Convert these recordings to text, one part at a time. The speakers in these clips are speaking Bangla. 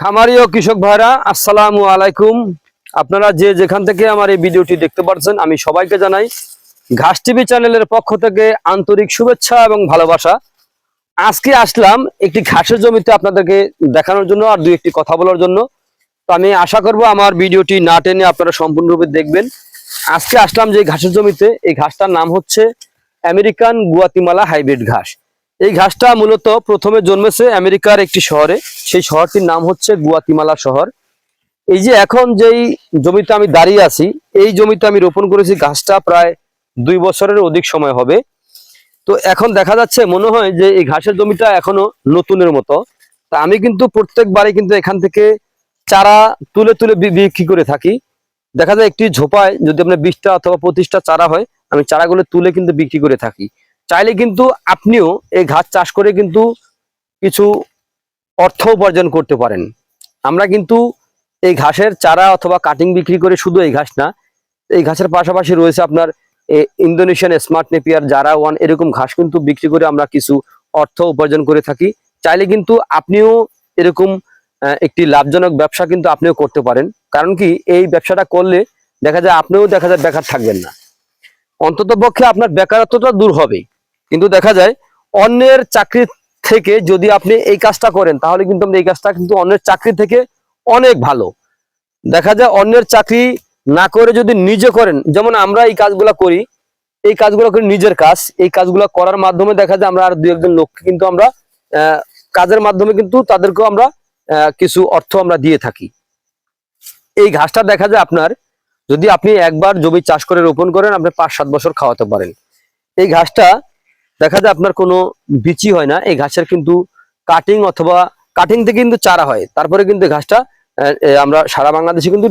খামারি ও কৃষক ভাইরা, আসসালামু আলাইকুম। আপনারা যে যেখান থেকে আমার এই ভিডিওটি দেখতে পাচ্ছেন আমি সবাইকে জানাই ঘাস টিভি চ্যানেলের পক্ষ থেকে আন্তরিক শুভেচ্ছা এবং ভালোবাসা। আজকে আসলাম একটি ঘাসের জমিতে আপনাদেরকে দেখানোর জন্য আর দুই একটি কথা বলার জন্য। তো আমি আশা করব আমার ভিডিওটি না টেনে আপনারা সম্পূর্ণরূপে দেখবেন। আজকে আসলাম যে ঘাসের জমিতে, এই ঘাসটার নাম হচ্ছে আমেরিকান গুয়াতিমালা হাইব্রিড ঘাস। এই ঘাসটা মূলত প্রথমে জন্মেছে আমেরিকার একটি শহরে। সেই শহরটির নাম হচ্ছে গুয়াতিমালা শহর। এই যে এখন যেই জমিতে আমি দাঁড়িয়ে আছি, এই জমিতে আমি রোপণ করেছি ঘাসটা প্রায় দুই বছরের অধিক সময় হবে। তো এখন দেখা যাচ্ছে, মনে হয় যে এই ঘাসের জমিটা এখনও নতুনের মতো। তা আমি কিন্তু প্রত্যেকবারে কিন্তু এখান থেকে চারা তুলে তুলে বিক্রি করে থাকি। দেখা যায় একটি ঝোপায় যদি আপনার বিশটা অথবা পঁচিশটা চারা হয়, আমি চারাগুলো তুলে কিন্তু বিক্রি করে থাকি। চাইলে কিন্তু আপনিও এই ঘাস চাষ করে কিন্তু কিছু অর্থ উপার্জন করতে পারেন। আমরা কিন্তু এই ঘাসের চারা অথবা কাটিং বিক্রি করে শুধু এই ঘাস না, এই ঘাসের পাশাপাশি রয়েছে আপনার ইন্দোনেশিয়ান স্মার্ট নেপিয়ার জারা ওয়ান এরকম ঘাস কিন্তু বিক্রি করে আমরা কিছু অর্থ উপার্জন করে থাকি। চাইলে কিন্তু আপনিও এরকম একটি লাভজনক ব্যবসা কিন্তু আপনিও করতে পারেন। কারণ কি, এই ব্যবসাটা করলে দেখা যায় আপনিও দেখা যায় বেকার থাকবেন না। অন্তত পক্ষে আপনার বেকারত্বটা দূর হবে। কিন্তু দেখা যায় অন্যের চাকরি থেকে যদি আপনি এই কাজটা করেন, তাহলে কিন্তু আপনি এই কাজটা কিন্তু অন্যের চাকরি থেকে অনেক ভালো। দেখা যায় অন্যের চাকরি না করে যদি নিজে করেন, যেমন আমরা এই কাজগুলো করি, এই কাজগুলো করি নিজের কাজ, এই কাজগুলো করার মাধ্যমে দেখা যায় আমরা আর দু একজন লোককে কিন্তু আমরা কাজের মাধ্যমে কিন্তু তাদেরকেও আমরা কিছু অর্থ আমরা দিয়ে থাকি। এই ঘাসটা দেখা যায় আপনার, যদি আপনি একবার জমি চাষ করে রোপণ করেন, আপনি পাঁচ সাত বছর খাওয়াতে পারেন। এই ঘাসটা দেখা যায় আপনার কোনো বিচি হয় না, এই ঘাসের কিন্তু কাটিং অথবা কাটিং থেকে কিন্তু চারা হয়। তারপরে কিন্তু ঘাসটা আমরা সারা বাংলাদেশে কিন্তু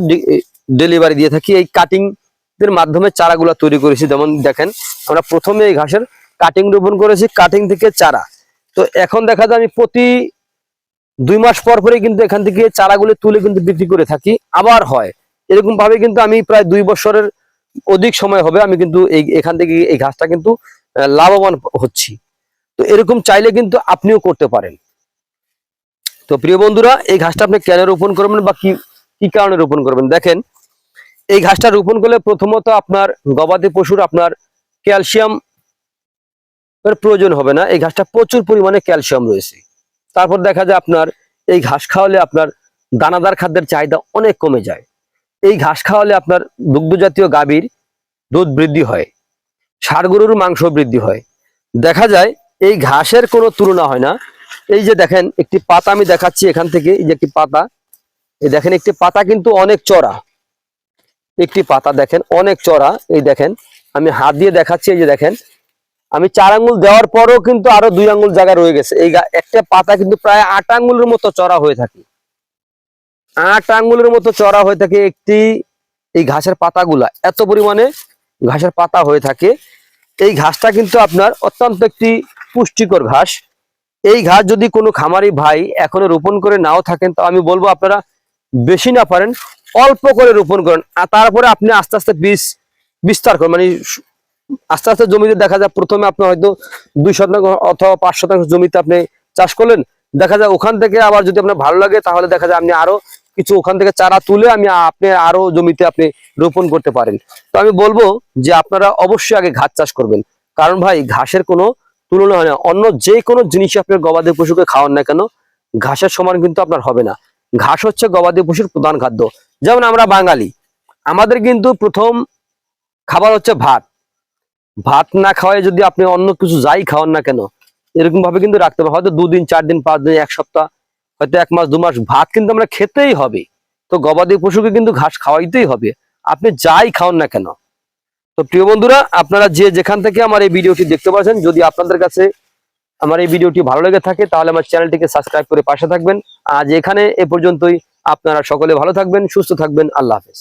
ডেলিভারি দিয়ে থাকি। এই কাটিং এর মাধ্যমে চারাগুলো তৈরি করেছি। যেমন দেখেন, আমরা প্রথমে এই ঘাসের কাটিং রোপণ করেছি কাটিং থেকে চারা। তো এখন দেখা যায় আমি প্রতি দুই মাস পর পরে কিন্তু এখান থেকে চারাগুলো তুলে কিন্তু বিক্রি করে থাকি। আবার হয়। এরকম ভাবে কিন্তু আমি প্রায় দুই বছরের অধিক সময় হবে আমি কিন্তু এই, এখান থেকে এই ঘাসটা কিন্তু লাভবান হচ্ছি। তো এরকম চাইলে কিন্তু আপনিও করতে পারেন। তো প্রিয় বন্ধুরা, এই ঘাসটা আপনি কেন রোপণ করবেন বা কি কি কারণে রোপণ করবেন? দেখেন, এই ঘাসটা রোপণ করলে প্রথমত আপনার গবাদি পশুর আপনার ক্যালসিয়াম প্রয়োজন হবে না। এই ঘাসটা প্রচুর পরিমাণে ক্যালসিয়াম রয়েছে। তারপর দেখা যায় আপনার এই ঘাস খাওয়ালে আপনার দানাদার খাদ্যের চাহিদা অনেক কমে যায়। এই ঘাস খাওয়ালে আপনার দুগ্ধ জাতীয় গাভীর দুধ বৃদ্ধি হয়। ষাড় গরুর মাংস বৃদ্ধি হয়। দেখা যায়, এই ঘাসের কোনো তুলনা হয় না। এই যে দেখেন, একটি পাতা আমি দেখাচ্ছি এখান থেকে, এই যে একটি পাতা। এই দেখেন, একটি পাতা কিন্তু অনেক চড়া। একটি পাতা দেখেন, অনেক চড়া। এই দেখেন, আমি হাত দিয়ে দেখাচ্ছি, এই যে দেখেন। আমি চার আঙ্গুল দেওয়ার পরেও কিন্তু আরও দুই আঙ্গুল জায়গা রয়ে গেছে। এই একটা পাতা কিন্তু প্রায় আট আঙ্গুলের মতো চড়া হয়ে থাকে। আট আঙ্গুলের মতো চড়া হয়ে থাকে একটি এই ঘাসের পাতাগুলা। এত পরিমাণে ঘাসের পাতা হয়ে থাকে। এই ঘাসটা কিন্তু আপনার অত্যন্ত একটি পুষ্টিকর ঘাস। এই ঘাস যদি কোনো খামারি ভাই এখনও রোপণ করে নাও থাকেন, তো আমি বলব আপনারা বেশি না পারেন, অল্প করে রোপণ করেন। আর তারপরে আপনি আস্তে আস্তে বীজ, বিস্তার করেন। মানে আস্তে আস্তে জমিতে দেখা যায় প্রথমে আপনি হয়তো দুই শতাংশ অথবা পাঁচ শতাংশ জমিতে আপনি চাষ করলেন দেখা যায় ওখান থেকে আবার যদি আপনার ভালো লাগে, তাহলে দেখা যায় আপনি আরও কিছু ওখান থেকে চারা তুলে আমি আপনি আরও জমিতে আপনি রোপণ করতে পারেন। তো আমি বলব যে আপনারা অবশ্যই আগে ঘাস চাষ করবেন। কারণ ভাই, ঘাসের কোনো তুলনা হয় না। অন্য যে কোনো জিনিস আপনি গবাদি পশুকে খাওয়ান না কেন, ঘাসের সমান কিন্তু আপনার হবে না। ঘাস হচ্ছে গবাদি পশুর প্রধান খাদ্য। যেমন আমরা বাঙালি, আমাদের কিন্তু প্রথম খাবার হচ্ছে ভাত। ভাত না খাওয়ায় যদি আপনি অন্য কিছু যাই খাওয়ান না কেন এরকম ভাবে কিন্তু রাখতে হবে। হয়তো দুদিন চার দিন পাঁচ দিন এক সপ্তাহ, হয়তো এক মাস, দু মাস, ভাত কিন্তু আমরা খেতেই হবে। তো গবাদি পশুকে কিন্তু ঘাস খাওয়াইতেই হবে। আপনি যাই খাওয়ান না কেন। তো প্রিয় বন্ধুরা, আপনারা যে যেখান থেকে আমার এই ভিডিওটি দেখতে পাচ্ছেন, যদি আপনাদের কাছে আমার এই ভিডিওটি ভালো লেগে থাকে, তাহলে আমার চ্যানেলটিকে সাবস্ক্রাইব করে পাশে থাকবেন। আজ এখানে এ পর্যন্তই। আপনারা সকলে ভালো থাকবেন, সুস্থ থাকবেন। আল্লাহ হাফেজ।